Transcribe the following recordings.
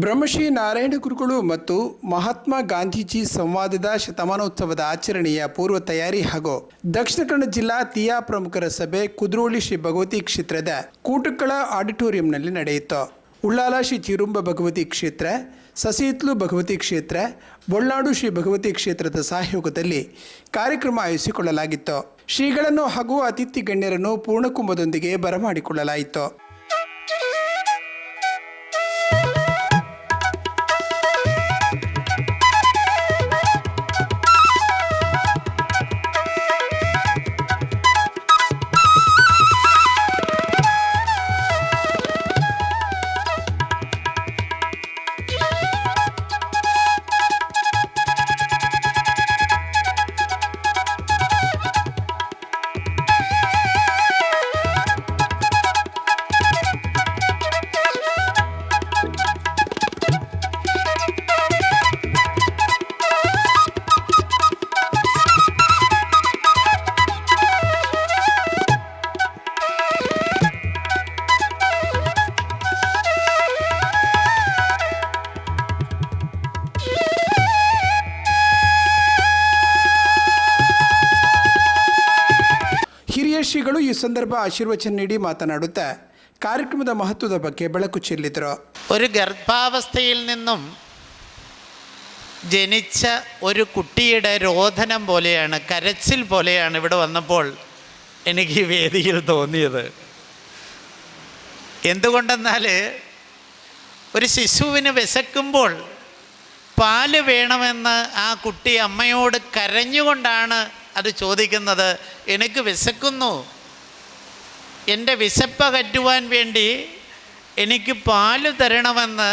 ಬ್ರಹ್ಮಶ್ರೀ ನಾರಾಯಣ ಗುರುಗಳು ಮತ್ತು ಮಹಾತ್ಮ ಗಾಂಧೀಜಿ ಸಂವಾದದ ಶತಮಾನೋತ್ಸವದ ಆಚರಣೆಯ ಪೂರ್ವ ತಯಾರಿ ಹಾಗೂ ದಕ್ಷಿಣ ಕನ್ನಡ ಜಿಲ್ಲಾ ತಿಯಾ ಪ್ರಮುಖರ ಸಭೆ ಕುದ್ರೋಳಿ ಶ್ರೀ ಭಗವತಿ ಕ್ಷೇತ್ರದ ಕೂಟಕಳ ಆಡಿಟೋರಿಯಂನಲ್ಲಿ ನಡೆಯಿತು. ಉಳ್ಳಾಲ ಶ್ರೀ ಚಿರುಂಬ ಭಗವತಿ ಕ್ಷೇತ್ರ ಸಸಿಹಿತ್ಲು ಭಗವತಿ ಕ್ಷೇತ್ರ, ಬೊಳ್ಳಾಡು ಶ್ರೀ ಭಗವತಿ ಕ್ಷೇತ್ರದ ಸಹಯೋಗದಲ್ಲಿ ಕಾರ್ಯಕ್ರಮ ಆಯೋಜಿಸಿಕೊಳ್ಳಲಾಗಿತ್ತು. ಶ್ರೀಗಳನ್ನು ಹಾಗೂ ಅತಿಥಿ ಗಣ್ಯರನ್ನು ಪೂರ್ಣಕುಂಭದೊಂದಿಗೆ ಬರಮಾಡಿಕೊಳ್ಳಲಾಯಿತು. ಈ ಸಂದರ್ಭ ಆಶೀರ್ವಚನ ನೀಡಿ ಮಾತನಾಡುತ್ತಾ ಕಾರ್ಯಕ್ರಮದ ಮಹತ್ವದ ಬಗ್ಗೆ ಬೆಳಕು ಚೆಲ್ಲಿದರು ഒരു ഗർഭാവസ്ഥയിൽ നിന്നും ജനിച്ച ഒരു കുട്ടിയുടെ രോധനം പോലെയാണ് കരച്ചിൽ പോലെയാണ് ഇവിടെ വന്നപ്പോൾ എനിക്ക് ഈ വേദിയിൽ തോന്നിയത് എന്തുകൊണ്ടെന്നാൽ ഒരു ശിശുവിന് വിശക്കുമ്പോൾ പാല് വേണമെന്ന് ആ കുട്ടി അമ്മയോട് കരഞ്ഞുകൊണ്ടാണ് അത് ചോദിക്കുന്നത് എനിക്ക് വിശക്കുന്നു എന്റെ വിശപ്പകറ്റുവാൻ വേണ്ടി എനിക്ക് പാൽ തരണമെന്ന്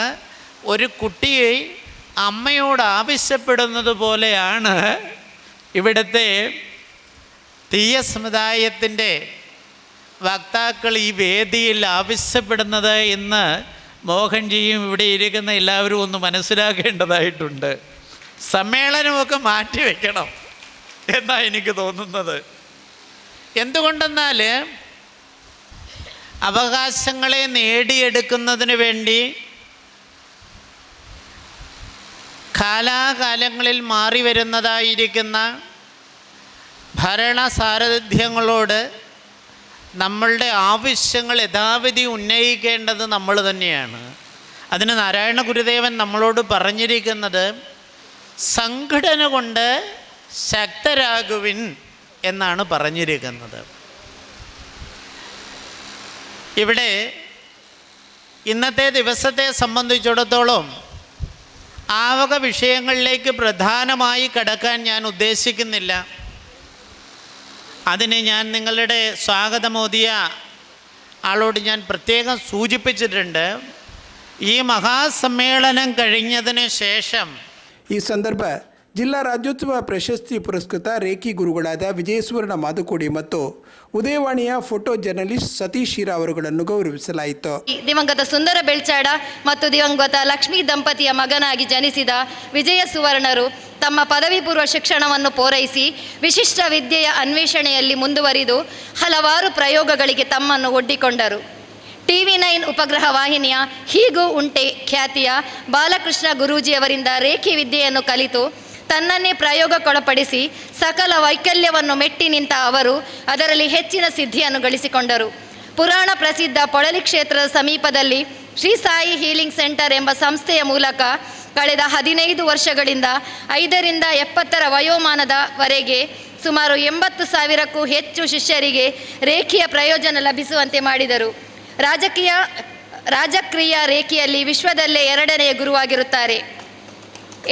ഒരു കുട്ടിയെ അമ്മയോട് ആവശ്യപ്പെടുന്നത് പോലെയാണ് ഇവിടുത്തെ തീയ സമുദായത്തിന്റെ വക്താക്കൾ ഈ വേദിയിൽ ആവശ്യപ്പെടുന്നത് എന്ന് മോഹൻജിയും ഇവിടെ ഇരിക്കുന്ന എല്ലാവരും ഒന്ന് മനസ്സിലാക്കേണ്ടതായിട്ടുണ്ട്. സമ്മേളനമൊക്കെ മാറ്റിവെക്കണം എന്നാണ് എനിക്ക് തോന്നുന്നത്. എന്തുകൊണ്ടെന്നാൽ അവകാശങ്ങളെ നേടിയെടുക്കുന്നതിന് വേണ്ടി കാലാകാലങ്ങളിൽ മാറി വരുന്നതായിരിക്കുന്ന ഭരണസാരഥ്യങ്ങളോട് നമ്മളുടെ ആവശ്യങ്ങൾ യഥാവിധി ഉന്നയിക്കേണ്ടത് നമ്മൾ തന്നെയാണ്. അതിന് നാരായണ ഗുരുദേവൻ നമ്മളോട് പറഞ്ഞിരിക്കുന്നത് സംഘടന കൊണ്ട് ശക്തരാകുവിൻ എന്നാണ് പറഞ്ഞിരിക്കുന്നത്. ഇവിടെ ഇന്നത്തെ ദിവസത്തെ സംബന്ധിച്ചിടത്തോളം ആ വക വിഷയങ്ങളിലേക്ക് പ്രധാനമായി കടക്കാൻ ഞാൻ ഉദ്ദേശിക്കുന്നില്ല അതിന് ഞാൻ നിങ്ങളുടെ സ്വാഗതമോദിയ ആളോട് ഞാൻ പ്രത്യേകം സൂചിപ്പിച്ചിട്ടുണ്ട് ഈ മഹാസമ്മേളനം കഴിഞ്ഞതിന് ശേഷം ಈ ಸಂದರ್ಭ ಜಿಲ್ಲಾ ರಾಜ್ಯೋತ್ಸವ ಪ್ರಶಸ್ತಿ ಪುರಸ್ಕೃತ ರೇಖಿ ಗುರುಗಳಾದ ವಿಜಯಸುವರ್ಣ ಮಾದುಕೋಡಿ ಮತ್ತು ಉದಯವಾಣಿಯ ಫೋಟೋ ಜರ್ನಲಿಸ್ಟ್ ಸತೀಶ್ ಹೀರಾ ಅವರುಗಳನ್ನು ಗೌರವಿಸಲಾಯಿತು. ದಿವಂಗತ ಸುಂದರ ಬೆಳ್ಚಾಡ ಮತ್ತು ದಿವಂಗತ ಲಕ್ಷ್ಮೀ ದಂಪತಿಯ ಮಗನಾಗಿ ಜನಿಸಿದ ವಿಜಯ ಸುವರ್ಣರು ತಮ್ಮ ಪದವಿ ಪೂರ್ವ ಶಿಕ್ಷಣವನ್ನು ಪೂರೈಸಿ ವಿಶಿಷ್ಟ ವಿದ್ಯೆಯ ಅನ್ವೇಷಣೆಯಲ್ಲಿ ಮುಂದುವರಿದು ಹಲವಾರು ಪ್ರಯೋಗಗಳಿಗೆ ತಮ್ಮನ್ನು ಒಡ್ಡಿಕೊಂಡರು. ಟಿವಿ ನೈನ್ ಉಪಗ್ರಹ ವಾಹಿನಿಯ ಹೀಗೂ ಉಂಟೆ ಖ್ಯಾತಿಯ ಬಾಲಕೃಷ್ಣ ಗುರೂಜಿಯವರಿಂದ ರೇಖಿ ವಿದ್ಯೆಯನ್ನು ಕಲಿತು ತನ್ನನ್ನೇ ಪ್ರಯೋಗಕ್ಕೊಳಪಡಿಸಿ ಸಕಲ ವೈಕಲ್ಯವನ್ನು ಮೆಟ್ಟಿ ನಿಂತ ಅವರು ಅದರಲ್ಲಿ ಹೆಚ್ಚಿನ ಸಿದ್ಧಿಯನ್ನು ಗಳಿಸಿಕೊಂಡರು. ಪುರಾಣ ಪ್ರಸಿದ್ಧ ಪೊಳಲಿ ಕ್ಷೇತ್ರದ ಸಮೀಪದಲ್ಲಿ ಶ್ರೀ ಸಾಯಿ ಹೀಲಿಂಗ್ ಸೆಂಟರ್ ಎಂಬ ಸಂಸ್ಥೆಯ ಮೂಲಕ ಕಳೆದ ಹದಿನೈದು ವರ್ಷಗಳಿಂದ ಐದರಿಂದ ಎಪ್ಪತ್ತರ ವಯೋಮಾನದವರೆಗೆ ಸುಮಾರು ಎಂಬತ್ತು ಸಾವಿರಕ್ಕೂ ಹೆಚ್ಚು ಶಿಷ್ಯರಿಗೆ ರೇಖೆಯ ಪ್ರಯೋಜನ ಲಭಿಸುವಂತೆ ಮಾಡಿದರು. ರಾಜಕೀಯ, ರಾಜಕ್ರಿಯಾ ರೇಖೆಯಲ್ಲಿ ವಿಶ್ವದಲ್ಲೇ ಎರಡನೆಯ ಗುರುವಾಗಿರುತ್ತಾರೆ.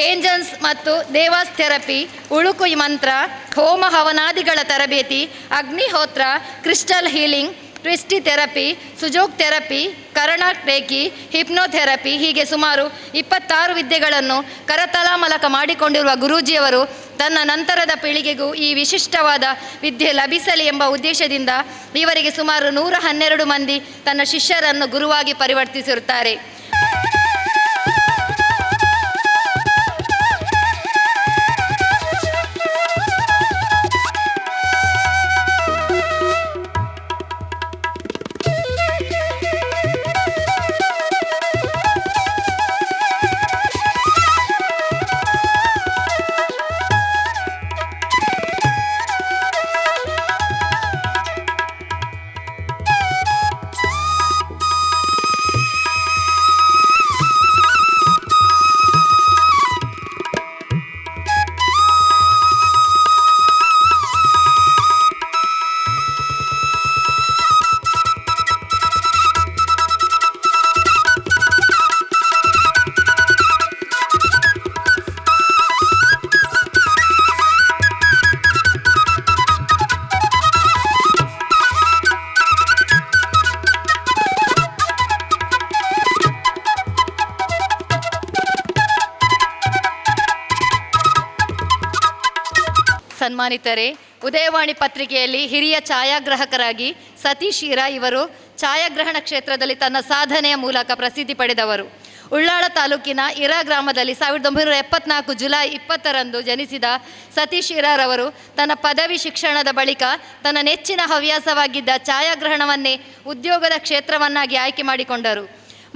ಏಂಜಲ್ಸ್ ಮತ್ತು ದೇವಾಸ್ ಥೆರಪಿ, ಉಳುಕು ಮಂತ್ರ, ಹೋಮ ಹವನಾದಿಗಳ ತರಬೇತಿ ಅಗ್ನಿಹೋತ್ರ ಕ್ರಿಸ್ಟಲ್ ಹೀಲಿಂಗ್, ಟ್ವಿಸ್ಟಿ ಥೆರಪಿ ಸುಜೋಕ್ ಥೆರಪಿ, ಕರ್ಣ ರೇಖಿ ಹಿಪ್ನೋಥೆರಪಿ ಹೀಗೆ ಸುಮಾರು ಇಪ್ಪತ್ತಾರು ವಿದ್ಯೆಗಳನ್ನು ಕರತಲಾಮಲಕ ಮಾಡಿಕೊಂಡಿರುವ ಗುರೂಜಿಯವರು ತನ್ನ ನಂತರದ ಪೀಳಿಗೆಗೂ ಈ ವಿಶಿಷ್ಟವಾದ ವಿದ್ಯೆ ಲಭಿಸಲಿ ಎಂಬ ಉದ್ದೇಶದಿಂದ ಇವರಿಗೆ ಸುಮಾರು ನೂರ ಹನ್ನೆರಡು ಮಂದಿ ತನ್ನ ಶಿಷ್ಯರನ್ನು ಗುರುವಾಗಿ ಪರಿವರ್ತಿಸಿರುತ್ತಾರೆ. ಸನ್ಮಾನಿತರೆ, ಉದಯವಾಣಿ ಪತ್ರಿಕೆಯಲ್ಲಿ ಹಿರಿಯ ಛಾಯಾಗ್ರಾಹಕರಾಗಿ ಸತೀಶ್ ಹೀರಾ ಇವರು ಛಾಯಾಗ್ರಹಣ ಕ್ಷೇತ್ರದಲ್ಲಿ ತನ್ನ ಸಾಧನೆಯ ಮೂಲಕ ಪ್ರಸಿದ್ಧಿ ಪಡೆದವರು. ಉಳ್ಳಾಳ ತಾಲೂಕಿನ ಇರಾ ಗ್ರಾಮದಲ್ಲಿ ಸಾವಿರದ ಒಂಬೈನೂರ ಎಪ್ಪತ್ನಾಲ್ಕು ಜುಲೈ ಇಪ್ಪತ್ತರಂದು ಜನಿಸಿದ ಸತೀಶ್ ಇರಾರವರು ತನ್ನ ಪದವಿ ಶಿಕ್ಷಣದ ಬಳಿಕ ತನ್ನ ನೆಚ್ಚಿನ ಹವ್ಯಾಸವಾಗಿದ್ದ ಛಾಯಾಗ್ರಹಣವನ್ನೇ ಉದ್ಯೋಗದ ಕ್ಷೇತ್ರವನ್ನಾಗಿ ಆಯ್ಕೆ ಮಾಡಿಕೊಂಡರು.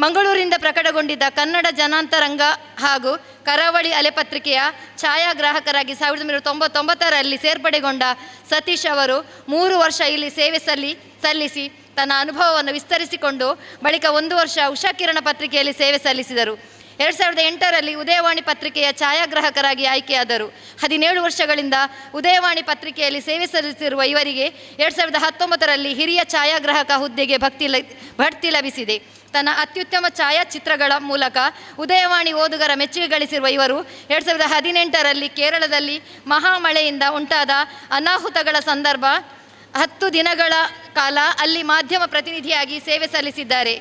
ಮಂಗಳೂರಿಂದ ಪ್ರಕಟಗೊಂಡಿದ್ದ ಕನ್ನಡ ಜನಾಂತರಂಗ ಹಾಗೂ ಕರಾವಳಿ ಅಲೆಪತ್ರಿಕೆಯ ಛಾಯಾಗ್ರಾಹಕರಾಗಿ ಸಾವಿರದ ಒಂಬೈನೂರ ತೊಂಬತ್ತೊಂಬತ್ತರಲ್ಲಿ ಸೇರ್ಪಡೆಗೊಂಡ ಸತೀಶ್ ಅವರು ಮೂರು ವರ್ಷ ಇಲ್ಲಿ ಸೇವೆ ಸಲ್ಲಿ, ಸಲ್ಲಿಸಿ ತನ್ನ ಅನುಭವವನ್ನು ವಿಸ್ತರಿಸಿಕೊಂಡು ಬಳಿಕ ಒಂದು ವರ್ಷ ಉಷಾ ಕಿರಣ ಪತ್ರಿಕೆಯಲ್ಲಿ ಸೇವೆ ಸಲ್ಲಿಸಿದರು. ಎರಡು ಸಾವಿರದ ಎಂಟರಲ್ಲಿ ಉದಯವಾಣಿ ಪತ್ರಿಕೆಯ ಛಾಯಾಗ್ರಾಹಕರಾಗಿ ಆಯ್ಕೆಯಾದರು. ಹದಿನೇಳು ವರ್ಷಗಳಿಂದ ಉದಯವಾಣಿ ಪತ್ರಿಕೆಯಲ್ಲಿ ಸೇವೆ ಸಲ್ಲಿಸಿರುವ ಇವರಿಗೆ ಎರಡು ಸಾವಿರದ ಹತ್ತೊಂಬತ್ತರಲ್ಲಿ ಹಿರಿಯ ಛಾಯಾಗ್ರಾಹಕ ಹುದ್ದೆಗೆ ಭಕ್ತಿ ಲ ಬಡ್ತಿ ಲಭಿಸಿದೆ. ತನ್ನ ಅತ್ಯುತ್ತಮ ಛಾಯಾಚಿತ್ರಗಳ ಮೂಲಕ ಉದಯವಾಣಿ ಓದುಗರ ಮೆಚ್ಚುಗೆ ಗಳಿಸಿರುವ ಇವರು ಎರಡು ಸಾವಿರದ ಹದಿನೆಂಟರಲ್ಲಿ ಕೇರಳದಲ್ಲಿ ಮಹಾಮಳೆಯಿಂದ ಉಂಟಾದ ಅನಾಹುತಗಳ ಸಂದರ್ಭ ಹತ್ತು ದಿನಗಳ ಕಾಲ ಅಲ್ಲಿ ಮಾಧ್ಯಮ ಪ್ರತಿನಿಧಿಯಾಗಿ ಸೇವೆ ಸಲ್ಲಿಸಿದ್ದಾರೆ.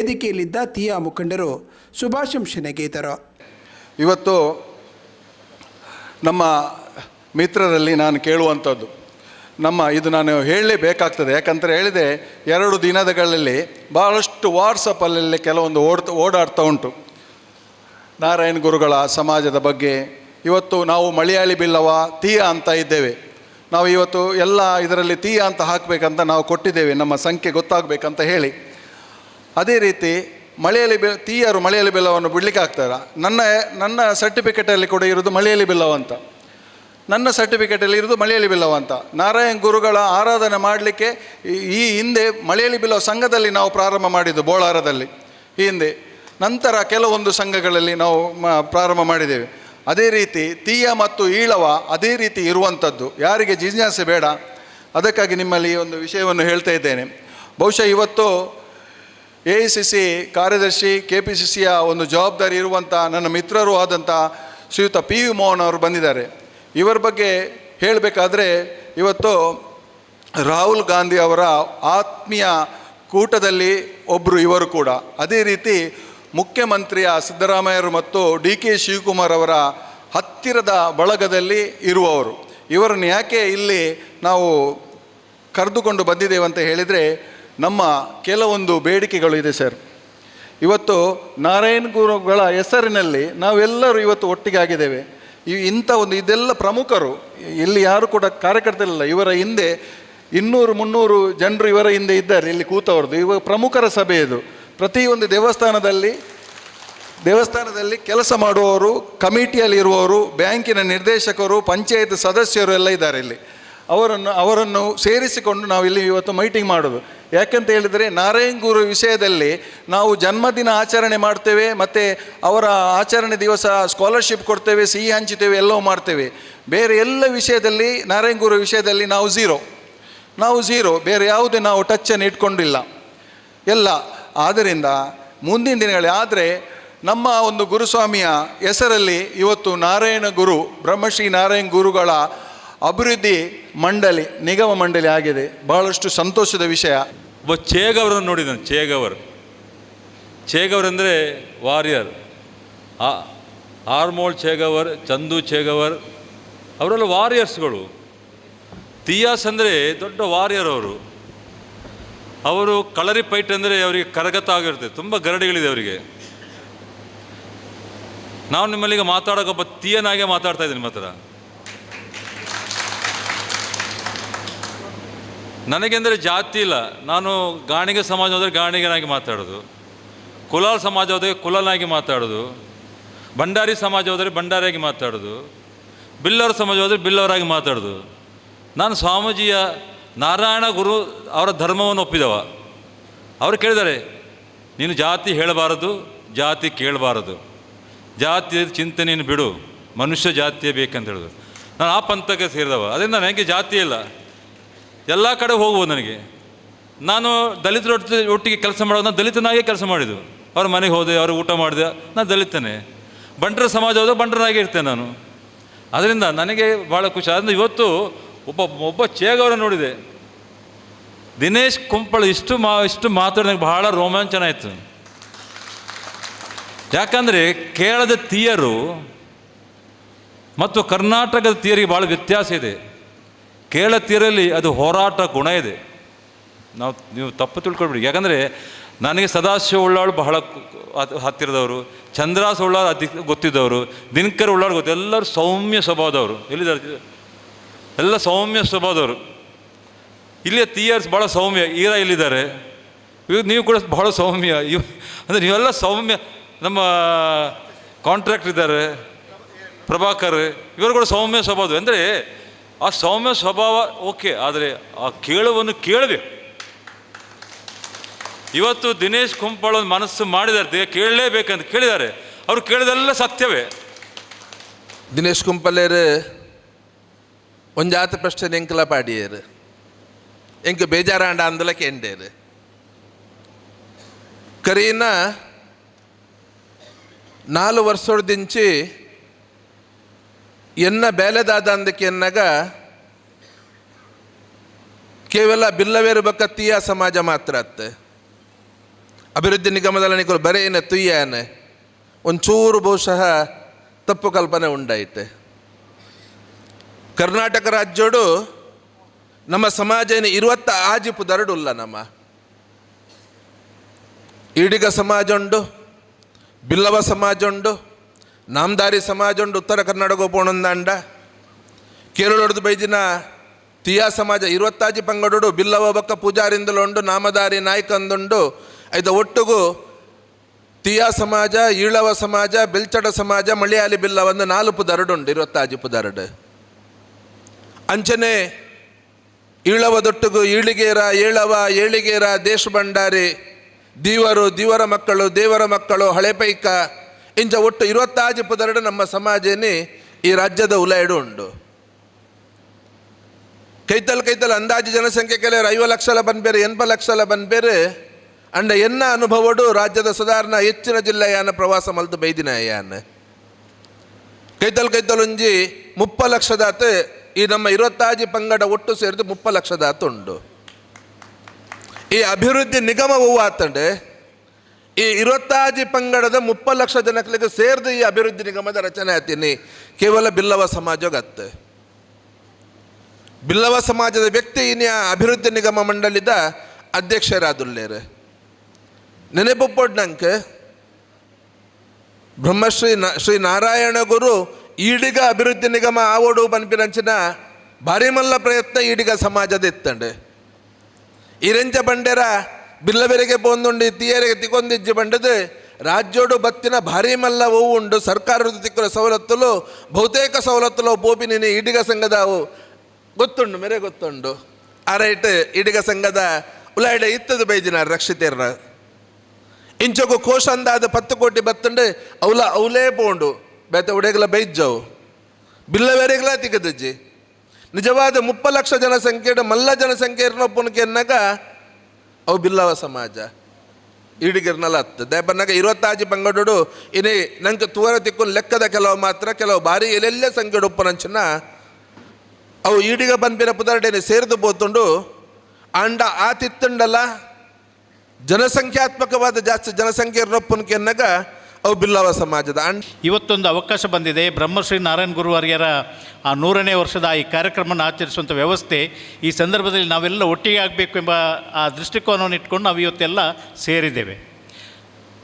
ವೇದಿಕೆಯಲ್ಲಿದ್ದ ತೀಯಾ ಮುಖಂಡರು ಶುಭಾಶಂಸನೆ ಗೀತರು ಇವತ್ತು ನಮ್ಮ ಮಿತ್ರರಲ್ಲಿ ನಾನು ಕೇಳುವಂಥದ್ದು. ನಮ್ಮ ಇದು ನಾನು ಹೇಳಲೇಬೇಕಾಗ್ತದೆ. ಯಾಕಂತ ಹೇಳಿದೆ, ಎರಡು ದಿನದಗಳಲ್ಲಿ ಭಾಳಷ್ಟು ವಾಟ್ಸಪ್ಪಲ್ಲಿ ಕೆಲವೊಂದು ಓಡ್ತಾ ಓಡಾಡ್ತಾ ಉಂಟು. ನಾರಾಯಣ ಗುರುಗಳ ಸಮಾಜದ ಬಗ್ಗೆ. ಇವತ್ತು ನಾವು ಮಲಯಾಳಿ ಬಿಲ್ಲವ ತೀಯ ಅಂತ ಇದ್ದೇವೆ. ನಾವು ಇವತ್ತು ಎಲ್ಲ ಇದರಲ್ಲಿ ತೀಯ ಅಂತ ಹಾಕಬೇಕಂತ ನಾವು ಕೊಟ್ಟಿದ್ದೇವೆ. ನಮ್ಮ ಸಂಖ್ಯೆ ಗೊತ್ತಾಗಬೇಕಂತ ಹೇಳಿ. ಅದೇ ರೀತಿ ಮಳೆಯಲ್ಲಿ ಬೆ, ತೀಯರು ಮಳೆಯಲ್ಲಿ ಬೆಲ್ಲವನ್ನು ಬಿಡಲಿಕ್ಕೆ ಆಗ್ತಾರ? ನನ್ನ ನನ್ನ ಸರ್ಟಿಫಿಕೇಟಲ್ಲಿ ಕೂಡ ಇರೋದು ಮಳೆಯಲ್ಲಿ ಬೆಲ್ಲವ ಅಂತ. ನನ್ನ ಸರ್ಟಿಫಿಕೇಟಲ್ಲಿ ಇರೋದು ಮಳೆಯಲ್ಲಿ ಬಿಲ್ಲವ ಅಂತ. ನಾರಾಯಣ ಗುರುಗಳ ಆರಾಧನೆ ಮಾಡಲಿಕ್ಕೆ ಈ ಹಿಂದೆ ಮಳೆಯಲ್ಲಿ ಬಿಲ್ಲವ ಸಂಘದಲ್ಲಿ ನಾವು ಪ್ರಾರಂಭ ಮಾಡಿದ್ದು ಬೋಳಾರದಲ್ಲಿ. ಈ ಹಿಂದೆ. ನಂತರ ಕೆಲವೊಂದು ಸಂಘಗಳಲ್ಲಿ ನಾವು ಪ್ರಾರಂಭ ಮಾಡಿದ್ದೇವೆ. ಅದೇ ರೀತಿ ತೀಯ ಮತ್ತು ಈಳವ ಅದೇ ರೀತಿ ಇರುವಂಥದ್ದು. ಯಾರಿಗೆ ಜಿಜ್ಞಾಸೆ ಬೇಡ. ಅದಕ್ಕಾಗಿ ನಿಮ್ಮಲ್ಲಿ ಒಂದು ವಿಷಯವನ್ನು ಹೇಳ್ತಾ ಇದ್ದೇನೆ. ಬಹುಶಃ ಇವತ್ತು ಎ ಐ ಸಿ ಸಿ ಕಾರ್ಯದರ್ಶಿ ಕೆ ಪಿ ಸಿ ಸಿಯ ಒಂದು ಜವಾಬ್ದಾರಿ ಇರುವಂಥ ನನ್ನ ಮಿತ್ರರು ಆದಂಥ ಶ್ರೀಯುತ ಪಿ ವಿ ಮೋಹನ್ ಅವರು ಬಂದಿದ್ದಾರೆ. ಇವರ ಬಗ್ಗೆ ಹೇಳಬೇಕಾದ್ರೆ ಇವತ್ತು ರಾಹುಲ್ ಗಾಂಧಿ ಅವರ ಆತ್ಮೀಯ ಕೂಟದಲ್ಲಿ ಒಬ್ಬರು ಇವರು ಕೂಡ. ಅದೇ ರೀತಿ ಮುಖ್ಯಮಂತ್ರಿಯ ಸಿದ್ದರಾಮಯ್ಯರು ಮತ್ತು ಡಿ ಕೆ ಶಿವಕುಮಾರ್ ಅವರ ಹತ್ತಿರದ ಬಳಗದಲ್ಲಿ ಇರುವವರು. ಇವರನ್ನು ಯಾಕೆ ಇಲ್ಲಿ ನಾವು ಕರೆದುಕೊಂಡು ಬಂದಿದ್ದೇವೆ ಅಂತ ಹೇಳಿದರೆ ನಮ್ಮ ಕೆಲವೊಂದು ಬೇಡಿಕೆಗಳು ಇದೆ, ಸರ್. ಇವತ್ತು ನಾರಾಯಣ ಗುರುಗಳ ಹೆಸರಿನಲ್ಲಿ ನಾವೆಲ್ಲರೂ ಇವತ್ತು ಒಟ್ಟಿಗೆ ಆಗಿದ್ದೇವೆ. ಇಂಥ ಒಂದು ಇದೆಲ್ಲ ಪ್ರಮುಖರು, ಇಲ್ಲಿ ಯಾರು ಕೂಡ ಕಾರ್ಯಕರ್ತರಿಲ್ಲ. ಇವರ ಹಿಂದೆ ಇನ್ನೂರು ಮುನ್ನೂರು ಜನರು ಇವರ ಹಿಂದೆ ಇದ್ದಾರೆ, ಇಲ್ಲಿ ಕೂತವ್ರದ್ದು. ಇವ ಪ್ರಮುಖರ ಸಭೆ ಇದು. ಪ್ರತಿಯೊಂದು ದೇವಸ್ಥಾನದಲ್ಲಿ ದೇವಸ್ಥಾನದಲ್ಲಿ ಕೆಲಸ ಮಾಡುವವರು ಕಮಿಟಿಯಲ್ಲಿರುವವರು ಬ್ಯಾಂಕಿನ ನಿರ್ದೇಶಕರು, ಪಂಚಾಯತ್ ಸದಸ್ಯರು ಎಲ್ಲ ಇದ್ದಾರೆ ಇಲ್ಲಿ. ಅವರನ್ನು ಅವರನ್ನು ಸೇರಿಸಿಕೊಂಡು ನಾವು ಇಲ್ಲಿ ಇವತ್ತು ಮೀಟಿಂಗ್ ಮಾಡೋದು ಯಾಕಂತ ಹೇಳಿದರೆ ನಾರಾಯಣ ಗುರು ವಿಷಯದಲ್ಲಿ ನಾವು ಜನ್ಮದಿನ ಆಚರಣೆ ಮಾಡ್ತೇವೆ, ಮತ್ತು ಅವರ ಆಚರಣೆ ದಿವಸ ಸ್ಕಾಲರ್ಶಿಪ್ ಕೊಡ್ತೇವೆ, ಸಿಹಿ ಹಂಚುತ್ತೇವೆ ಎಲ್ಲವೂ ಮಾಡ್ತೇವೆ. ಬೇರೆ ಎಲ್ಲ ವಿಷಯದಲ್ಲಿ, ನಾರಾಯಣ ಗುರು ವಿಷಯದಲ್ಲಿ ನಾವು ಝೀರೋ ನಾವು ಝೀರೋ ಬೇರೆ ಯಾವುದೇ ನಾವು ಟಚ್ಚನ್ನು ಇಟ್ಕೊಂಡಿಲ್ಲ. ಎಲ್ಲ. ಆದ್ದರಿಂದ ಮುಂದಿನ ದಿನಗಳಲ್ಲಿ, ಆದರೆ ನಮ್ಮ ಒಂದು ಗುರುಸ್ವಾಮಿಯ ಹೆಸರಲ್ಲಿ ಇವತ್ತು ನಾರಾಯಣ ಗುರು, ಬ್ರಹ್ಮಶ್ರೀ ನಾರಾಯಣ ಗುರುಗಳ ಅಭಿವೃದ್ಧಿ ಮಂಡಳಿ, ನಿಗಮ ಮಂಡಳಿ ಆಗಿದೆ. ಬಹಳಷ್ಟು ಸಂತೋಷದ ವಿಷಯ. ಒಬ್ಬ ಚೇಗವರನ್ನು ನೋಡಿದ್ದಾನೆ ಚೇಗವರ್ ಚೇಗವರ್ ಅಂದರೆ ವಾರಿಯರ್. ಆ ಆರ್ಮೋಳ್ ಚೇಗವರ್ ಚಂದು ಚೇಗವರ್ ಅವರೆಲ್ಲ ವಾರಿಯರ್ಸ್ಗಳು. ತಿಯಾಸ್ ಅಂದರೆ ದೊಡ್ಡ ವಾರಿಯರ್ ಅವರು. ಅವರು ಕಳರಿ ಪೈಟ್ ಅಂದರೆ ಅವರಿಗೆ ಕರಗತ ಆಗಿರುತ್ತೆ ತುಂಬ ಗರಡಿಗಳಿದೆ ಅವರಿಗೆ. ನಾವು ನಿಮ್ಮಲ್ಲಿಗೆ ಮಾತಾಡೋಕೆ ಒಬ್ಬ ತೀಯನಾಗೆ ಮಾತಾಡ್ತಾ ಇದ್ದೀನಿ ನಿಮ್ಮ ಹತ್ರ ನನಗೆಂದರೆ ಜಾತಿ ಇಲ್ಲ. ನಾನು ಗಾಣಿಗ ಸಮಾಜ ಹೋದರೆ ಗಾಣಿಗನಾಗಿ ಮಾತಾಡೋದು. ಕುಲಾಲ್ ಸಮಾಜ ಹೋದರೆ ಕುಲನಾಗಿ ಮಾತಾಡೋದು. ಭಂಡಾರಿ ಸಮಾಜ ಹೋದರೆ ಭಂಡಾರಿಯಾಗಿ ಮಾತಾಡೋದು. ಬಿಲ್ಲವರ ಸಮಾಜ ಹೋದರೆ ಬಿಲ್ಲವರಾಗಿ ಮಾತಾಡೋದು. ನಾನು ಸ್ವಾಮೀಜಿಯ ನಾರಾಯಣ ಗುರು ಅವರ ಧರ್ಮವನ್ನು ಒಪ್ಪಿದವ. ಅವರು ಕೇಳಿದ್ದಾರೆ, ನೀನು ಜಾತಿ ಹೇಳಬಾರದು, ಜಾತಿ ಕೇಳಬಾರದು. ಜಾತಿಯ ಚಿಂತನೆಯನ್ನು ಬಿಡು, ಮನುಷ್ಯ ಜಾತಿಯೇ ಬೇಕಂತ ಹೇಳಿದ್ರು. ನಾನು ಆ ಪಂಥಕ್ಕೆ ಸೇರಿದವ. ಅದರಿಂದ ನನಗೆ ಜಾತಿ ಇಲ್ಲ. ಎಲ್ಲ ಕಡೆ ಹೋಗ್ಬೋದು ನನಗೆ. ನಾನು ದಲಿತರ ಒಟ್ಟು- ಒಟ್ಟಿಗೆ ಕೆಲಸ ಮಾಡೋದು ನಾನು ದಲಿತನಾಗೇ ಕೆಲಸ ಮಾಡಿದ್ದು. ಅವ್ರ ಮನೆಗೆ ಹೋದೆ, ಅವ್ರಿಗೆ ಊಟ ಮಾಡಿದೆ, ನಾನು ದಲಿತನೇ. ಬಂಟರ ಸಮಾಜ ಹೋದ ಬಂಟರಾಗೇ ಇರ್ತೇನೆ ನಾನು. ಅದರಿಂದ ನನಗೆ ಭಾಳ ಖುಷಿ. ಅದರಿಂದ ಇವತ್ತು ಒಬ್ಬ ಒಬ್ಬ ಚೇಗವರ ನೋಡಿದೆ. ದಿನೇಶ್ ಕುಂಪಳ ಇಷ್ಟು ಮಾ, ಇಷ್ಟು ಮಾತಾಡಿ ನನಗೆ ಬಹಳ ರೋಮಾಂಚನ ಆಯಿತು. ಯಾಕಂದರೆ ಕೇರಳದ ತೀಯರು ಮತ್ತು ಕರ್ನಾಟಕದ ತೀಯರಿಗೆ ಭಾಳ ವ್ಯತ್ಯಾಸ ಇದೆ. ಕೇರಳ ತೀರಲ್ಲಿ ಅದು ಹೋರಾಟ ಗುಣ ಇದೆ. ನಾವು, ನೀವು ತಪ್ಪು ತಿಳ್ಕೊಳ್ಬಿಡಿ. ಯಾಕಂದರೆ ನನಗೆ ಸದಾಶಿವ ಉಳ್ಳಾಳು ಬಹಳ ಹತ್ತಿರದವರು ಚಂದ್ರಾಸ ಉಳ್ಳಾಳು ಅತಿ ಗೊತ್ತಿದ್ದವರು, ದಿನಕರ್ ಉಳ್ಳಾಳು ಗೊತ್ತು, ಎಲ್ಲರೂ ಸೌಮ್ಯ ಸ್ವಭಾವದವರು. ಎಲ್ಲಿದ್ದಾರೆ? ಎಲ್ಲ ಸೌಮ್ಯ ಸ್ವಭಾವದವರು. ಇಲ್ಲಿಯ ತೀಯರ್ಸ್ ಭಾಳ ಸೌಮ್ಯ, ಈರ ಇಲ್ಲಿದ್ದಾರೆ ಇವ್ರು ನೀವು ಕೂಡ ಬಹಳ ಸೌಮ್ಯ, ಇವ್ ಅಂದರೆ ನೀವೆಲ್ಲ ಸೌಮ್ಯ, ನಮ್ಮ ಕಾಂಟ್ರಾಕ್ಟ್ ಇದ್ದಾರೆ ಪ್ರಭಾಕರ್, ಇವರು ಕೂಡ ಸೌಮ್ಯ ಸ್ವಭಾವದವರು. ಅಂದರೆ ಆ ಸೌಮ್ಯ ಸ್ವಭಾವ, ಓಕೆ, ಆದರೆ ಆ ಕೇಳುವನ್ನು ಕೇಳಬೇಕು ಇವತ್ತು ದಿನೇಶ್ ಕುಂಪಳ ಒಂದು ಮನಸ್ಸು ಮಾಡಿದಾರೆ ಕೇಳಲೇಬೇಕಂತ ಕೇಳಿದ್ದಾರೆ. ಅವರು ಕೇಳಿದೆಲ್ಲ ಸತ್ಯವೇ. ದಿನೇಶ್ ಕುಂಪಲೇರು ಒಂಜಾತ ಪ್ರಶ್ನೆ ಎಂಕಲ ಪಾಡಿಯರು ಎಂಕ ಬೇಜಾರಾಂಡ ಅಂದಲ ಕೆಂಡೇರು ಕರೀನ ನಾಲ್ಕು ವರ್ಷದಿಂಚಿ ಎನ್ನ ಬೇಲೆದಾದ ಅಂದಕ್ಕೆ ಎನ್ನಾಗ ಕೇವಲ ಬಿಲ್ಲವೇರು ಬಕ್ಕ ತೀಯ ಸಮಾಜ ಮಾತ್ರ ಅತ್ತೆ. ಅಭಿವೃದ್ಧಿ ನಿಗಮದಲ್ಲಿ ನಿಕಲು ಬರೀ ಏನ ತುಯ್ಯಾನೆ ಒಂಚೂರು ಬಹುಶಃ ತಪ್ಪು ಕಲ್ಪನೆ ಉಂಡೈತೆ ಕರ್ನಾಟಕ ರಾಜ್ಯೋಡು ನಮ್ಮ ಸಮಾಜ ಇರುವತ್ತ ಆಜಿಪು ದರಡುಲ್ಲ ನಮ್ಮ. ಈಡಿಗ ಸಮಾಜ ಉಂಡು, ಬಿಲ್ಲವ ಸಮಾಜ ಉಂಡು ನಾಮದಾರಿ ಸಮಾಜ ಉಂಡು ಉತ್ತರ ಕರ್ನಾಟಕ ಪೋಣಂದಾಂಡ ಕೇರಳೊಡ್ದು ಬೈದಿನ ತಿಯಾ ಸಮಾಜ ಇರುವತ್ತಾಜಿ ಪಂಗಡೋಡು ಬಿಲ್ಲವ ಬಕ್ಕ ಪೂಜಾರಿಂದಲುಂಡು ನಾಮದಾರಿ ನಾಯಕಂದುಂಡು ಐದ ಒಟ್ಟುಗೂ ತಿಯಾ ಸಮಾಜ, ಈಳವ ಸಮಾಜ, ಬಿಲ್ಚಡ ಸಮಾಜ, ಮಳಿಯಾಲಿ ಬಿಲ್ಲ ಒಂದು ನಾಲ್ಕು ದರಡುಂಡು ಇರುವತ್ತಾಜಿ ಪುದರಡು. ಅಂಚನೆ ಈಳವದೊಟ್ಟುಗು ಈಳಿಗೇರ, ಏಳವ, ಏಳಿಗೇರ, ದೇಶ ಭಂಡಾರಿ, ದೀವರು, ದೀವರ ಮಕ್ಕಳು, ದೇವರ ಮಕ್ಕಳು, ಹಳೆ ಪೈಕ ಇಂಚ ಒಟ್ಟು ಇರುವತ್ತಾಜಿ ಪದರಡು ನಮ್ಮ ಸಮಾಜನೇ ಈ ರಾಜ್ಯದ ಉಲಾಯ್ಡು ಉಂಡು ಕೈತಲ್ ಕೈತಲ್ ಅಂದಾಜು ಜನಸಂಖ್ಯೆ ಕೆಲವರು ಐವ ಲಕ್ಷಲ ಬಂದ್ಬೇರೆ ಎನ್ಪ ಲಕ್ಷಲ ಬಂದ್ಬೇರೆ ಅಂಡ ಎನ್ನ ಅನುಭವಡು ರಾಜ್ಯದ ಸುಧಾರಣ ಹೆಚ್ಚಿನ ಜಿಲ್ಲೆಯಾನ ಪ್ರವಾಸ ಮಲ್ತು ಬೈದಿನ ಯಾನ ಕೈತಲ್ ಕೈತಲ್ ಒಂಜಿ ಮುಪ್ಪ ಲಕ್ಷದಾತ ಈ ನಮ್ಮ ಇರುವತ್ತಾಜಿ ಪಂಗಡ ಒಟ್ಟು ಸೇರಿದು ಮುಪ್ಪ ಲಕ್ಷದಾತ ಉಂಡು ಈ ಅಭಿವೃದ್ಧಿ ನಿಗಮ ಹೂವಾತಂಡೆ ಈ ಇರುವತ್ತಾಜಿ ಪಂಗಡದ ಮುಪ್ಪ ಲಕ್ಷ ಜನಕ್ಕೆ ಸೇರಿದು ಈ ಅಭಿವೃದ್ಧಿ ನಿಗಮದ ರಚನೆ ಆತೀನಿ ಕೇವಲ ಬಿಲ್ಲವ ಸಮಾಜಗತ್ತೆ ಬಿಲ್ಲವ ಸಮಾಜದ ವ್ಯಕ್ತಿ ಇನ್ಯ ಅಭಿವೃದ್ಧಿ ನಿಗಮ ಮಂಡಳಿದ ಅಧ್ಯಕ್ಷರಾದುಲ್ಲೇರು. ನೆನೆಪೊಪ್ಪೊಡ್ನಂಕ ಬ್ರಹ್ಮಶ್ರೀ ನ, ಶ್ರೀ ನಾರಾಯಣ ಗುರು ಈಡಿಗ ಅಭಿವೃದ್ಧಿ ನಿಗಮ ಆವೋಡು ಬನ್ಪಿನಂಚಿನ ಭಾರಿ ಮಲ್ಲ ಪ್ರಯತ್ನ ಈಡಿಗ ಸಮಾಜದ ಇತ್ತಂಡೆ. ಇರಂಜ ಬಂಡೆರ ಬಿಲ್ಲಬೆರೆಗೆ ಪೋಂದುಂಡು ತೀಯರಿಗೆ ತಿಕೊಂದಿಜ್ಜಿ ಬಂಡದು, ರಾಜ್ಯೋಡು ಬತ್ತಿನ ಭಾರಿ ಮಲ್ಲ ಉಂಡು ಸರ್ಕಾರದ ತಿಕ್ಕುವ ಸವಲತ್ತುಲು, ಬಹುತೇಕ ಸವಲತ್ತುಲು ಪೋಪಿನಿನಿ ಈಡಿಗ ಇಡಿಗ ಅವು ಗೊತ್ತುಂಡು, ಮೇರೆ ಗೊತ್ತುಂಡು. ಆ ರೈಟ್ ಇಡಿಗ ಸಂಘದ ಉಲಾಯ್ಡ ಇತ್ತದು ಬೈದಿನ ರಕ್ಷಿತೇರ್ನ. ಇಂಚೊಗು ಕೋಶ ಅಂದಾದ ಪತ್ತು ಕೋಟಿ ಬತ್ತುಂಡು ಅವಲ ಅವಲೇ ಪೋಂಡು ಬೇತ ಉಡೆಗಲ ಬೈಜ್ಜವು. ಬಿಲ್ಲವೇರೆಗಲ ತಿಗದಜ್ಜಿ ನಿಜವಾದ ಮುಪ್ಪ ಲಕ್ಷ ಜನಸಂಖ್ಯೆ ಮಲ್ಲ ಜನಸಂಖ್ಯೆ ಇರ್ನೊಪ್ಪನಕ್ಕೆ ಎನ್ನಗ ಅವು ಬಿಲ್ಲವ ಸಮಾಜ. ಈಡಿಗಿರ್ನಲ್ಲ ಹತ್ತು ದೇಪನ್ನಾಗ ಇರುವತ್ತಾಜಿ ಪಂಗಡೋಡು ಇನಿ ನಂಗೆ ತೂರ ತಿಕ್ಕು ಲೆಕ್ಕದ ಕೆಲವು ಮಾತ್ರ, ಕೆಲವು ಬಾರಿ ಎಲ್ಲೆಲ್ಲೇ ಸಂಖ್ಯೆ ಉಪ್ಪನಂಚನ ಅವು ಈಡಿಗ ಬಂದಿನ ಪುದರಡೇನೆ ಸೇರಿದು ಬೋತುಂಡು, ಅಂಡ ಆತಿತ್ತುಂಡಲ್ಲ ತಿತ್ತುಂಡಲ್ಲ, ಜನಸಂಖ್ಯಾತ್ಮಕವಾದ ಜಾಸ್ತಿ ಜನಸಂಖ್ಯೆ ಇರ್ನೊಪ್ಪನಕ್ಕೆ ಎನ್ನಗ ಅವು ಬಿಲ್ಲವ ಸಮಾಜದ. ಅಂಡ್ ಇವತ್ತೊಂದು ಅವಕಾಶ ಬಂದಿದೆ. ಬ್ರಹ್ಮಶ್ರೀ ನಾರಾಯಣ ಗುರುವಾರ್ಯರ ಆ ನೂರನೇ ವರ್ಷದ ಈ ಕಾರ್ಯಕ್ರಮವನ್ನು ಆಚರಿಸುವಂಥ ವ್ಯವಸ್ಥೆ ಈ ಸಂದರ್ಭದಲ್ಲಿ ನಾವೆಲ್ಲ ಒಟ್ಟಿಗೆ ಆಗಬೇಕು ಎಂಬ ಆ ದೃಷ್ಟಿಕೋನವನ್ನು ಇಟ್ಕೊಂಡು ನಾವು ಇವತ್ತೆಲ್ಲ ಸೇರಿದ್ದೇವೆ.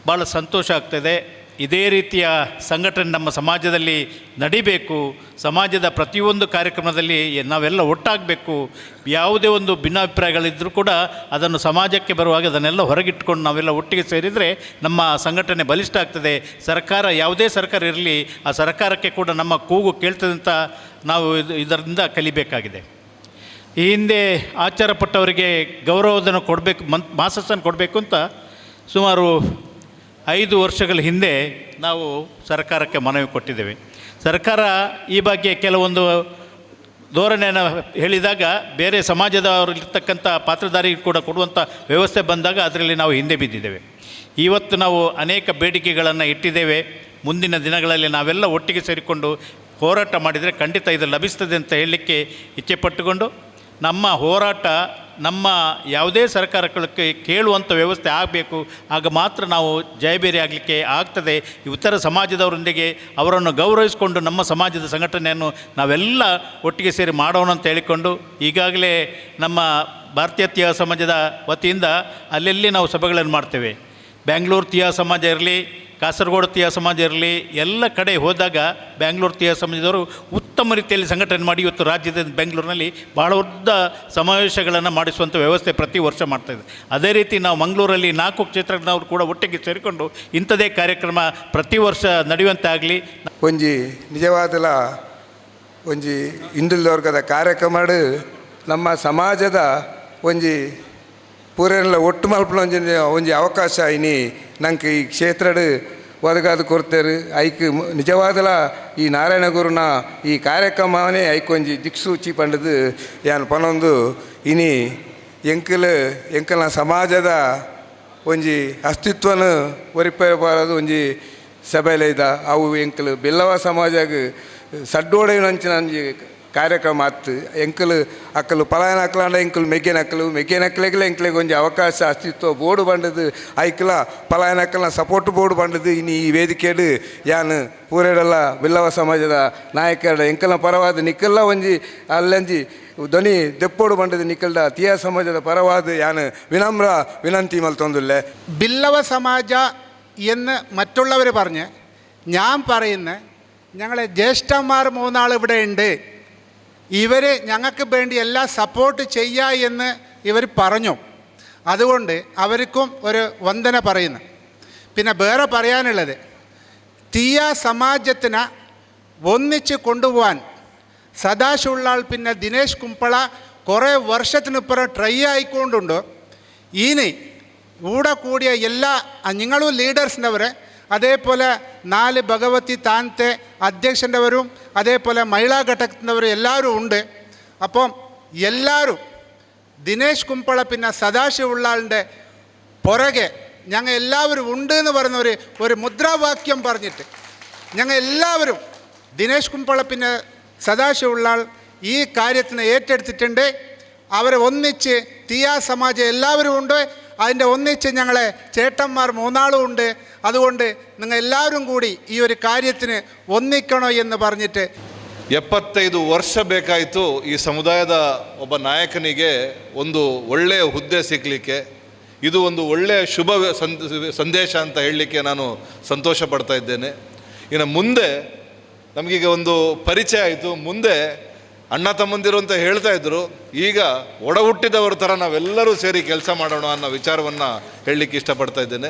ಭಾಳ ಸಂತೋಷ ಆಗ್ತದೆ. ಇದೇ ರೀತಿಯ ಸಂಘಟನೆ ನಮ್ಮ ಸಮಾಜದಲ್ಲಿ ನಡಿಬೇಕು. ಸಮಾಜದ ಪ್ರತಿಯೊಂದು ಕಾರ್ಯಕ್ರಮದಲ್ಲಿ ನಾವೆಲ್ಲ ಒಟ್ಟಾಗಬೇಕು. ಯಾವುದೇ ಒಂದು ಭಿನ್ನಾಭಿಪ್ರಾಯಗಳಿದ್ದರೂ ಕೂಡ ಅದನ್ನು ಸಮಾಜಕ್ಕೆ ಬರುವಾಗ ಅದನ್ನೆಲ್ಲ ಹೊರಗಿಟ್ಕೊಂಡು ನಾವೆಲ್ಲ ಒಟ್ಟಿಗೆ ಸೇರಿದರೆ ನಮ್ಮ ಸಂಘಟನೆ ಬಲಿಷ್ಠ ಆಗ್ತದೆ ಸರ್ಕಾರ, ಯಾವುದೇ ಸರ್ಕಾರ ಇರಲಿ, ಆ ಸರ್ಕಾರಕ್ಕೆ ಕೂಡ ನಮ್ಮ ಕೂಗು ಕೇಳ್ತದೆ ಅಂತ ನಾವು ಇದು, ಇದರಿಂದ ಕಲಿಬೇಕಾಗಿದೆ. ಈ ಹಿಂದೆ ಆಚಾರಪಟ್ಟವರಿಗೆ ಗೌರವಧನ ಕೊಡಬೇಕು, ಮನ್, ಮಾಸಸ್ಸನ್ನು ಕೊಡಬೇಕು ಅಂತ ಸುಮಾರು ಐದು ವರ್ಷಗಳ ಹಿಂದೆ ನಾವು ಸರ್ಕಾರಕ್ಕೆ ಮನವಿ ಕೊಟ್ಟಿದ್ದೇವೆ. ಸರ್ಕಾರ ಈ ಬಗ್ಗೆ ಕೆಲವೊಂದು ಧೋರಣೆಯನ್ನು ಹೇಳಿದಾಗ ಬೇರೆ ಸಮಾಜದವರಿರ್ತಕ್ಕಂಥ ಪಾತ್ರಧಾರಿಗೆ ಕೂಡ ಕೊಡುವಂಥ ವ್ಯವಸ್ಥೆ ಬಂದಾಗ ಅದರಲ್ಲಿ ನಾವು ಹಿಂದೆ ಬಿದ್ದಿದ್ದೇವೆ. ಇವತ್ತು ನಾವು ಅನೇಕ ಬೇಡಿಕೆಗಳನ್ನು ಇಟ್ಟಿದ್ದೇವೆ. ಮುಂದಿನ ದಿನಗಳಲ್ಲಿ ನಾವೆಲ್ಲ ಒಟ್ಟಿಗೆ ಸೇರಿಕೊಂಡು ಹೋರಾಟ ಮಾಡಿದರೆ ಖಂಡಿತ ಇದು ಲಭಿಸ್ತದೆ ಅಂತ ಹೇಳಲಿಕ್ಕೆ ಇಚ್ಛೆಪಟ್ಟುಕೊಂಡು ನಮ್ಮ ಹೋರಾಟ ನಮ್ಮ ಯಾವುದೇ ಸರ್ಕಾರಕ್ಕೆ ಕೇಳುವಂಥ ವ್ಯವಸ್ಥೆ ಆಗಬೇಕು, ಆಗ ಮಾತ್ರ ನಾವು ಜಯಬೇರಿ ಆಗಲಿಕ್ಕೆ ಆಗ್ತದೆ. ಇತರ ಸಮಾಜದವರೊಂದಿಗೆ ಅವರನ್ನು ಗೌರವಿಸಿಕೊಂಡು ನಮ್ಮ ಸಮಾಜದ ಸಂಘಟನೆಯನ್ನು ನಾವೆಲ್ಲ ಒಟ್ಟಿಗೆ ಸೇರಿ ಮಾಡೋಣ ಅಂತ ಹೇಳಿಕೊಂಡು, ಈಗಾಗಲೇ ನಮ್ಮ ಭಾರತೀಯ ತಿಹಾ ಸಮಾಜದ ವತಿಯಿಂದ ಅಲ್ಲೆಲ್ಲಿ ನಾವು ಸಭೆಗಳನ್ನು ಮಾಡ್ತೇವೆ. ಬ್ಯಾಂಗ್ಳೂರು ತೀಯ ಸಮಾಜ ಇರಲಿ ಕಾಸರಗೋಡು ತೀಯ ಸಮಾಜ ಇರಲಿ, ಎಲ್ಲ ಕಡೆ ಹೋದಾಗ ಬ್ಯಾಂಗ್ಳೂರು ತೀಯ ಸಮಾಜದವರು ಉತ್ತಮ ರೀತಿಯಲ್ಲಿ ಸಂಘಟನೆ ಮಾಡಿ ಇವತ್ತು ರಾಜ್ಯದ ಬೆಂಗಳೂರಿನಲ್ಲಿ ಭಾಳ ಉದ್ದ ಸಮಾವೇಶಗಳನ್ನು ಮಾಡಿಸುವಂಥ ವ್ಯವಸ್ಥೆ ಪ್ರತಿ ವರ್ಷ ಮಾಡ್ತಾಯಿದೆ ಅದೇ ರೀತಿ ನಾವು ಮಂಗಳೂರಲ್ಲಿ ನಾಲ್ಕು ಕ್ಷೇತ್ರದವರು ಕೂಡ ಒಟ್ಟಿಗೆ ಸೇರಿಕೊಂಡು ಇಂಥದೇ ಕಾರ್ಯಕ್ರಮ ಪ್ರತಿ ವರ್ಷ ನಡೆಯುವಂತೆ ಆಗಲಿ. ಒಂಜಿ ನಿಜವಾದಲ, ಒಂಜಿ ಹಿಂದುಳಿದ ವರ್ಗದ ಕಾರ್ಯಕ್ರಮ ನಮ್ಮ ಸಮಾಜದ ಒಂಜಿ ಪೂರೆಲ್ಲ ಒಟ್ಟು ಮಲ್ಪನ ಒಂಜಿ ಅವಕಾಶ ಇನಿ, ನಂಗೆ ಈ ಕ್ಷೇತ್ರಡ್ ಒದಗಾದು ಕೊಡ್ತೇರು ಐಕ್ ನಿಜವಾದಲ ಈ ನಾರಾಯಣ ಗುರುನ ಈ ಕಾರ್ಯಕ್ರಮವೇ ಐಕ್ ಒಂಜಿ ದಿಕ್ಸೂಚಿ ಪಂಡದು ಯಾನ್ ಪನೊಂದು ಇನಿ ಎಂಕಲ್ ಎಂಕಲ್ನ ಸಮಾಜದ ಒಂಜಿ ಅಸ್ತಿತ್ವನ ಒರಿಪೇರಬಾರದು ಒಂಜಿ ಸಭೆಲೈದ ಅವು ಎಂಕಲು ಬೆಲ್ಲವ ಸಮಾಜಗ್ ಸಡ್ಡೋಡೆನಂಚಿನ ಒಂಜಿ ಕಾರ್ಯಕ್ರಮ ಆತು ಎಂಕಲ್ ಅಕ್ಕಲು ಪಲಾಯನ ಅಕ್ಕಲಾಂಡ ಎಂಕಲ್ ಮೆಗ್ಗೆನ ಅಕ್ಕಲು ಮೆಗ್ಗೆನ ಅಕ್ಕಲೆಗ್ಲ ಎಂಕ್ಲೆಗ್ ಒಂಜಿ ಅವಕಾಶ ಅಸ್ತಿತ್ವ ಬೋರ್ಡು ಬಂಡದು ಐಕ್ಲ ಪಲಾಯನ ಅಕ್ಕಲ್ನ ಸಪೋರ್ಟ್ ಬೋರ್ಡು ಬಂಡದು ಇನ್ನು ಈ ವೇದಿಕೆಡು ಯಾನ್ ಪೂರೆಡಲ್ಲ ಬಿಲ್ಲವ ಸಮಾಜದ ನಾಯಕರ ಎಂಕಲ್ನ ಪರವಾದ ನಿಕ್ಕಲ್ಲ ಒಂಜಿ ಅಲ್ಲಂಜಿ ಧ್ವನಿ ದೆಪ್ಪೋಡು ಬಂಡದು ನಿಕ್ಕಲ್ದ ತೀಯ ಸಮಾಜದ ಪರವಾದ ಯಾನ್ ವಿನಮ್ರ വിനന്തി മൽത്തൊന്നുമില്ലേ ബില്ലവ സമാജ എന്ന് മറ്റുള്ളവർ പറഞ്ഞ് ഞാൻ പറയുന്ന ഞങ്ങളെ ജ്യേഷ്ഠന്മാർ മൂന്നാൾ ഇവിടെ ഉണ്ട് ഇവർ ഞങ്ങൾക്ക് വേണ്ടി എല്ലാം സപ്പോർട്ട് ചെയ്യുക എന്ന് ഇവർ പറഞ്ഞു. അതുകൊണ്ട് അവർക്കും ഒരു വന്ദന പറയുന്നു. പിന്നെ വേറെ പറയാനുള്ളത് തീയ സമാജത്തിന് ഒന്നിച്ച് കൊണ്ടുപോകാൻ സദാശിവുള്ളാൾ പിന്നെ ദിനേശ് കുമ്പള കുറേ വർഷത്തിനിപ്പുറം ട്രൈ ആയിക്കൊണ്ടുണ്ട്. ഇനി ഇവിടെ കൂടിയ എല്ലാ നിങ്ങളും ലീഡേഴ്സിന്റെവരെ അതേപോലെ നാല് ഭഗവതി താനത്തെ അധ്യക്ഷന്റെവരും അതേപോലെ മഹിളാ ഘടകത്തിന്റെവരും എല്ലാവരും ഉണ്ട്. അപ്പം എല്ലാവരും ദിനേശ് കുമ്പള പിന്നെ സദാശിവുള്ളാളിന്റെ പുറകെ ഞങ്ങൾ എല്ലാവരും ഉണ്ട് എന്ന് പറയുന്ന ഒരു ഒരു മുദ്രാവാക്യം പറഞ്ഞിട്ട് ഞങ്ങൾ എല്ലാവരും ദിനേശ് കുമ്പള പിന്നെ സദാശിവുള്ളാൾ ഈ കാര്യത്തിന് ഏറ്റെടുത്തിട്ടുണ്ട്. അവരെ ഒന്നിച്ച് തീയാ സമാജം എല്ലാവരും ഉണ്ട്. അതിന്റെ ഒന്നിച്ച് ഞങ്ങളെ ചേട്ടന്മാർ മൂന്നാളും ഉണ്ട്. അതുകൊണ്ട് നിങ്ങൾ എല്ലാവരും കൂടി ഈ ഒരു കാര്യത്തിന് ഒന്നിക്കണോ എന്ന് പറഞ്ഞിട്ട് ಎಪ್ಪತ್ತೈದು ವರ್ಷ ಬೇಕಾಯಿತು ಈ ಸಮುದಾಯದ ಒಬ್ಬ ನಾಯಕನಿಗೆ ಒಂದು ಒಳ್ಳೆಯ ಹುದ್ದೆ ಸಿಗಲಿಕ್ಕೆ ಇದು ಒಂದು ಒಳ್ಳೆಯ ಶುಭ ಸಂದ- ಸಂದೇಶ ಅಂತ ಹೇಳಲಿಕ್ಕೆ ನಾನು ಸಂತೋಷ ಪಡ್ತಾ ಇದ್ದೇನೆ ಇನ್ನು ಮುಂದೆ ನಮಗೀಗ ಒಂದು ಪರಿಚಯ ಆಯಿತು ಮುಂದೆ ಅಣ್ಣ ತಮ್ಮಂದಿರು ಅಂತ ಹೇಳ್ತಾ ಇದ್ರು ಈಗ ಒಡ ಹುಟ್ಟಿದವರ ಥರ ನಾವೆಲ್ಲರೂ ಸೇರಿ ಕೆಲಸ ಮಾಡೋಣ ಅನ್ನೋ ವಿಚಾರವನ್ನು ಹೇಳಲಿಕ್ಕೆ ಇಷ್ಟಪಡ್ತಾ ಇದ್ದೇನೆ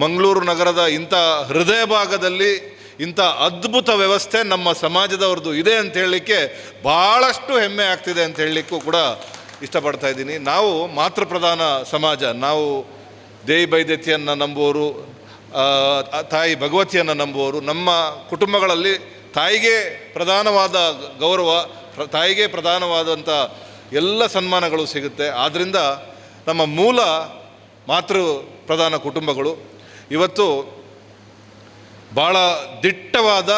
ಮಂಗಳೂರು ನಗರದ ಇಂಥ ಹೃದಯ ಭಾಗದಲ್ಲಿ ಇಂಥ ಅದ್ಭುತ ವ್ಯವಸ್ಥೆ ನಮ್ಮ ಸಮಾಜದವ್ರದ್ದು ಇದೆ ಅಂತ ಹೇಳಲಿಕ್ಕೆ ಭಾಳಷ್ಟು ಹೆಮ್ಮೆ ಆಗ್ತಿದೆ ಅಂತ ಹೇಳಲಿಕ್ಕೂ ಕೂಡ ಇಷ್ಟಪಡ್ತಾ ಇದ್ದೀನಿ. ನಾವು ಮಾತೃಪ್ರಧಾನ ಸಮಾಜ, ನಾವು ದೇವಿ ಬೈದ್ಯತೆಯನ್ನು ನಂಬುವವರು ತಾಯಿ ಭಗವತಿಯನ್ನು ನಂಬುವವರು, ನಮ್ಮ ಕುಟುಂಬಗಳಲ್ಲಿ ತಾಯಿಗೆ ಪ್ರಧಾನವಾದ ಗೌರವ ತಾಯಿಗೆ ಪ್ರಧಾನವಾದಂಥ ಎಲ್ಲ ಸನ್ಮಾನಗಳು ಸಿಗುತ್ತೆ. ಆದ್ದರಿಂದ ನಮ್ಮ ಮೂಲ ಮಾತೃ ಪ್ರಧಾನ ಕುಟುಂಬಗಳು ಇವತ್ತು ಭಾಳ ದಿಟ್ಟವಾದ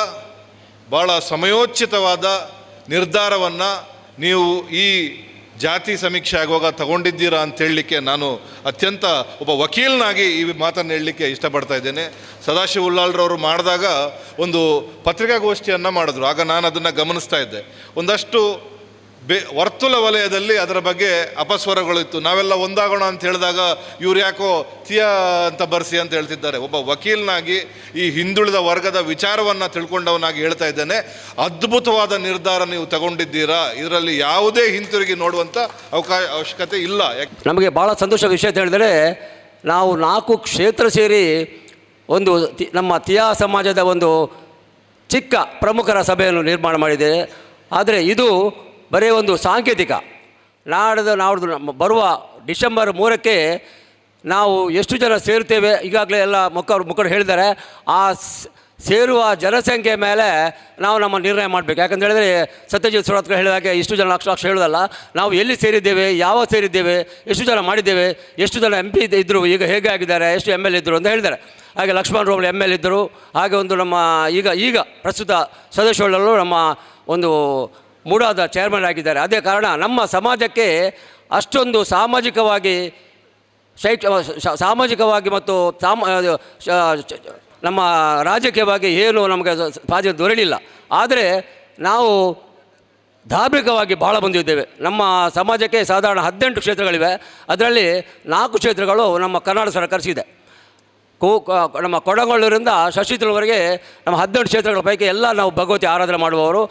ಭಾಳ ಸಮಯೋಚಿತವಾದ ನಿರ್ಧಾರವನ್ನು ನೀವು ಈ ಜಾತಿ ಸಮೀಕ್ಷೆ ಆಗುವಾಗ ತಗೊಂಡಿದ್ದೀರಾ ಅಂತ ಹೇಳಲಿಕ್ಕೆ ನಾನು ಅತ್ಯಂತ ಒಬ್ಬ ವಕೀಲನಾಗಿ ಈ ಮಾತನ್ನು ಹೇಳಲಿಕ್ಕೆ ಇಷ್ಟಪಡ್ತಾ ಇದ್ದೇನೆ. ಸದಾಶಿವ ಉಲ್ಲಾಲ್ರವರು ಮಾಡಿದಾಗ ಒಂದು ಪತ್ರಿಕಾಗೋಷ್ಠಿಯನ್ನು ಮಾಡಿದ್ರು. ಆಗ ನಾನು ಅದನ್ನು ಗಮನಿಸ್ತಾ ಇದ್ದೆ. ಒಂದಷ್ಟು ಬೆ ವರ್ತುಲ ವಲಯದಲ್ಲಿ ಅದರ ಬಗ್ಗೆ ಅಪಸ್ವರಗಳಿತ್ತು. ನಾವೆಲ್ಲ ಒಂದಾಗೋಣ ಅಂತ ಹೇಳಿದಾಗ ಇವ್ರು ಯಾಕೋ ತಿಯಾ ಅಂತ ಬರ್ಸಿ ಅಂತ ಹೇಳ್ತಿದ್ದಾರೆ. ಒಬ್ಬ ವಕೀಲನಾಗಿ ಈ ಹಿಂದುಳಿದ ವರ್ಗದ ವಿಚಾರವನ್ನು ತಿಳ್ಕೊಂಡವನಾಗಿ ಹೇಳ್ತಾ ಇದ್ದೇನೆ. ಅದ್ಭುತವಾದ ನಿರ್ಧಾರ ನೀವು ತಗೊಂಡಿದ್ದೀರಾ? ಇದರಲ್ಲಿ ಯಾವುದೇ ಹಿಂತಿರುಗಿ ನೋಡುವಂಥ ಅವಕಾಶ ಅವಶ್ಯಕತೆ ಇಲ್ಲ. ನಮಗೆ ಭಾಳ ಸಂತೋಷದ ವಿಷಯ ಅಂತ ಹೇಳಿದರೆ, ನಾವು ನಾಲ್ಕು ಕ್ಷೇತ್ರ ಸೇರಿ ಒಂದು ನಮ್ಮ ತಿಯಾ ಸಮಾಜದ ಒಂದು ಚಿಕ್ಕ ಪ್ರಮುಖರ ಸಭೆಯನ್ನು ನಿರ್ಮಾಣ ಮಾಡಿದೆ. ಆದರೆ ಇದು ಬರೀ ಒಂದು ಸಾಂಕೇತಿಕ. ನಾಡ್ದು ನಾಡ್ದು ಬರುವ ಡಿಸೆಂಬರ್ ಮೂರಕ್ಕೆ ನಾವು ಎಷ್ಟು ಜನ ಸೇರ್ತೇವೆ, ಈಗಾಗಲೇ ಎಲ್ಲ ಮುಖರು ಮುಖರು ಹೇಳಿದ್ದಾರೆ. ಆ ಸೇರುವ ಜನಸಂಖ್ಯೆ ಮೇಲೆ ನಾವು ನಮ್ಮ ನಿರ್ಣಯ ಮಾಡಬೇಕು. ಯಾಕಂತ ಹೇಳಿದ್ರೆ ಸತ್ಯಜಿತ್ ಸುರತ್ಕರ್ ಹೇಳಿದಾಗೆ ಇಷ್ಟು ಜನ ಲಕ್ಷ ಲಕ್ಷ ಹೇಳೋದಲ್ಲ. ನಾವು ಎಲ್ಲಿ ಸೇರಿದ್ದೇವೆ, ಯಾವ ಸೇರಿದ್ದೇವೆ, ಎಷ್ಟು ಜನ ಮಾಡಿದ್ದೇವೆ, ಎಷ್ಟು ಜನ ಎಂ ಪಿ ಇದ್ದರು ಈಗ ಹೇಗೆ ಆಗಿದ್ದಾರೆ, ಎಷ್ಟು ಎಂ ಎಲ್ ಇದ್ದರು ಅಂತ ಹೇಳಿದ್ದಾರೆ. ಹಾಗೆ ಲಕ್ಷ್ಮಣ್ ರೋಬ್ ಎಂ ಎಲ್ ಇದ್ದರು. ಹಾಗೆ ಒಂದು ನಮ್ಮ ಈಗ ಈಗ ಪ್ರಸ್ತುತ ಸದಸ್ಯರಲ್ಲೂ ನಮ್ಮ ಒಂದು ಮೂಡಾದ ಚೇರ್ಮನ್ ಆಗಿದ್ದಾರೆ. ಅದೇ ಕಾರಣ ನಮ್ಮ ಸಮಾಜಕ್ಕೆ ಅಷ್ಟೊಂದು ಸಾಮಾಜಿಕವಾಗಿ ಶೈಕ್ಷ ಸಾಮಾಜಿಕವಾಗಿ ಮತ್ತು ಸಾಮ ನಮ್ಮ ರಾಜಕೀಯವಾಗಿ ಏನು ನಮಗೆ ಸಾಧ್ಯ ದೊರೆಯಲಿಲ್ಲ. ಆದರೆ ನಾವು ಧಾರ್ಮಿಕವಾಗಿ ಬಹಳ ಬಂದಿದ್ದೇವೆ. ನಮ್ಮ ಸಮಾಜಕ್ಕೆ ಸಾಧಾರಣ ಹದಿನೆಂಟು ಕ್ಷೇತ್ರಗಳಿವೆ. ಅದರಲ್ಲಿ ನಾಲ್ಕು ಕ್ಷೇತ್ರಗಳು ನಮ್ಮ ಕರ್ನಾಟಕ ಸರ್ಕಾರ ಕರೆಸಿದೆ. ಕೋ, ಕ- ನಮ್ಮ ಕೊಡಗೊಳ್ಳೂರಿಂದ ಶಶಿತ್ರವರೆಗೆ ನಮ್ಮ ಹದಿನೆಂಟು ಕ್ಷೇತ್ರಗಳ ಪೈಕಿ ಎಲ್ಲ ನಾವು ಭಗವತಿ ಆರಾಧನೆ ಮಾಡುವವರು.